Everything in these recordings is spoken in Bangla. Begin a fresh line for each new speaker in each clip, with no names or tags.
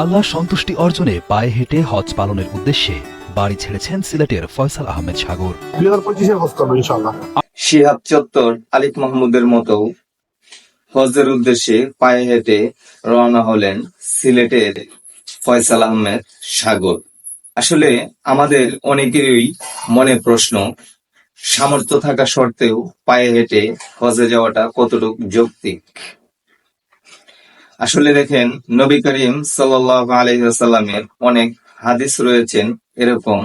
আল্লাহ সন্তুষ্টি অর্জনে পায়ে হেঁটে হজ পালনের উদ্দেশ্যে বাড়ি ছেড়েছেন সিলেটের ফয়সাল আহমেদ সাগর।
দুই হাজার পঁচিশে হজ করব ইনশাল্লাহ
শিহাব চত্বর আলিফ মাহমুদের মতো হজের উদ্দেশ্যে পায়ে হেঁটে রওনা হলেন সিলেটের ফয়সাল আহমেদ সাগর। আসলে আমাদের অনেকেরই মনে প্রশ্ন সামর্থ্য থাকা সত্ত্বেও পায়ে হেঁটে হজে যাওয়াটা কতটুকু যৌক্তিক? আসলে দেখেন, নবী করিম সাল্লাহ অনেক হাদিস রয়েছেন এরকম।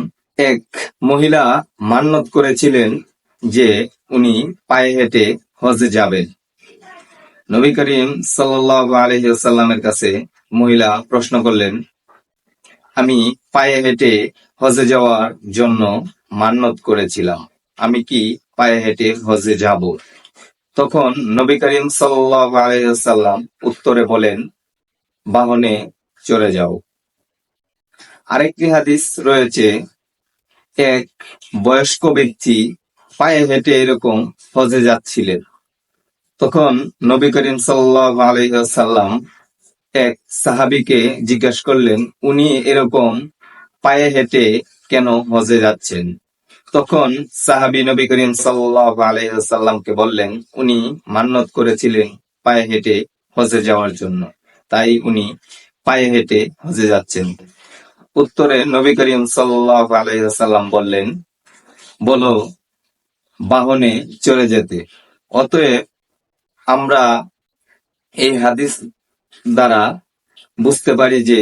এক মহিলা মান্যত করেছিলেন যে উনি পায়ে হেঁটে হজে যাবেন। নবী করিম সাল্লাহ কাছে মহিলা প্রশ্ন করলেন, আমি পায়ে হেঁটে হজে যাওয়ার জন্য মান্যত করেছিলাম। আমি কি পায়ে হেঁটে হজে যাব? তখন নবী করিম আলহিহাল্লাম উত্তরে বলেন, বাহনে চড়ে যাও। আরেকটি হাদিস রয়েছে, এক বয়স্ক ব্যক্তি পায়ে হেঁটে এরকম হজে যাচ্ছিলেন। তখন নবী করিম সাল্লাহ আলহাম এক সাহাবিকে জিজ্ঞাসা করলেন, উনি এরকম পায়ে হেঁটে কেন হজে যাচ্ছেন? তখন সাহাবি নবী করিম সাল্লাহ আলহামকে বললেন, উনি মান্যত করেছিলেন পায়ে হেঁটে হজে যাওয়ার জন্য। তাই উনি পায়ে হেঁটে হজে যাচ্ছেন। উত্তরে নবী করিম সাল্লাহ আলহাম বললেন, বলো, বাহনে চলে যেতে। অতএব আমরা এই হাদিস দ্বারা বুঝতে পারি যে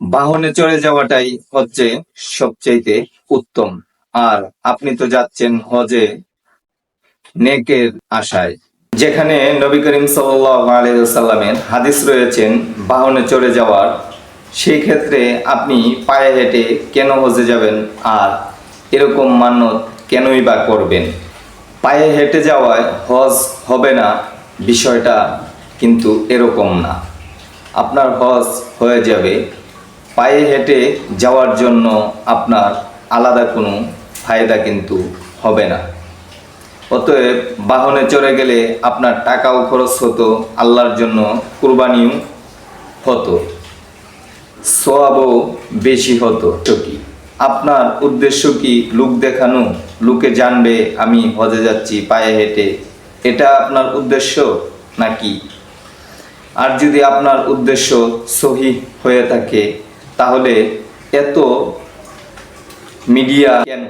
বাহনে চড়ে যাওয়াটাই হচ্ছে সবচাইতে উত্তম। আর আপনি তো যাচ্ছেন হজে নেকের আশায়। যেখানে নবী করিম সাল্লামের হাদিস রয়েছেন, বাহনে চড়ে যাওয়ার। সেই ক্ষেত্রে আপনি পায়ে হেঁটে কেন হজে যাবেন আর এরকম মান্যত কেনই বা করবেন? পায়ে হেঁটে যাওয়ায় হজ হবে না, বিষয়টা কিন্তু এরকম না। আপনার হজ হয়ে যাবে পায়ে হেঁটে যাওয়ার জন্য আপনার আলাদা কোনো ফায়দা কিন্তু হবে না। অতএব বাহনে চড়ে গেলে আপনার টাকাও খরচ হতো, আল্লাহর জন্য কুরবানিও হতো। সোয়াবও বেশি হতো কি আপনার উদ্দেশ্য কি লুক দেখানো? লুকে জানবে, আমি হজে যাচ্ছি, পায়ে হেঁটে। এটা আপনার উদ্দেশ্য নাকি? আর যদি আপনার উদ্দেশ্য সহি হয়ে থাকে তাহলে এত মিডিয়া কেন?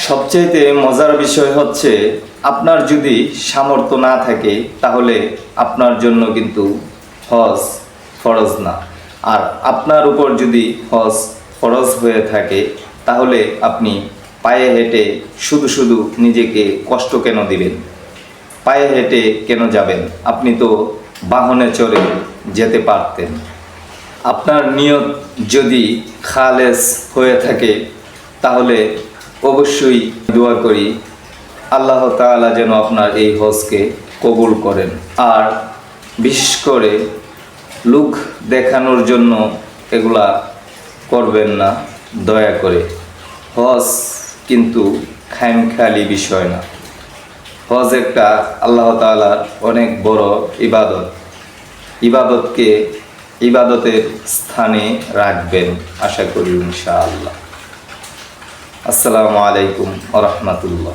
সবচাইতে মজার বিষয় হচ্ছে, আপনার যদি সামর্থ্য না থাকে, তাহলে আপনার জন্য কিন্তু হজ ফরজ না। আর আপনার উপর যদি হজ ফরজ হয়ে থাকে, তাহলে আপনি পায়ে হেঁটে শুধু শুধু নিজেকে কষ্ট কেন দিবেন? পায়ে হেঁটে কেন যাবেন? আপনি তো বাহনে চড়ে যেতে পারতেন। আপনার নিয়ত যদি খালেস হয়ে থাকে, তাহলে অবশ্যই দোয়া করি, আল্লাহ তাআলা যেন আপনার এই হজকে কবুল করেন। আর বিশেষ করে লুক দেখানোর জন্য এগুলা করবেন না, দয়া করে। হজ কিন্তু খামখেয়ালি বিষয় না। হজ একটা আল্লাহ তাআলার অনেক বড় ইবাদত। ইবাদতকে ইবাদতের স্থানে রাখবেন আশা করি ইনশাআল্লাহ। আসসালামু আলাইকুম আ রহমতুল্লাহ।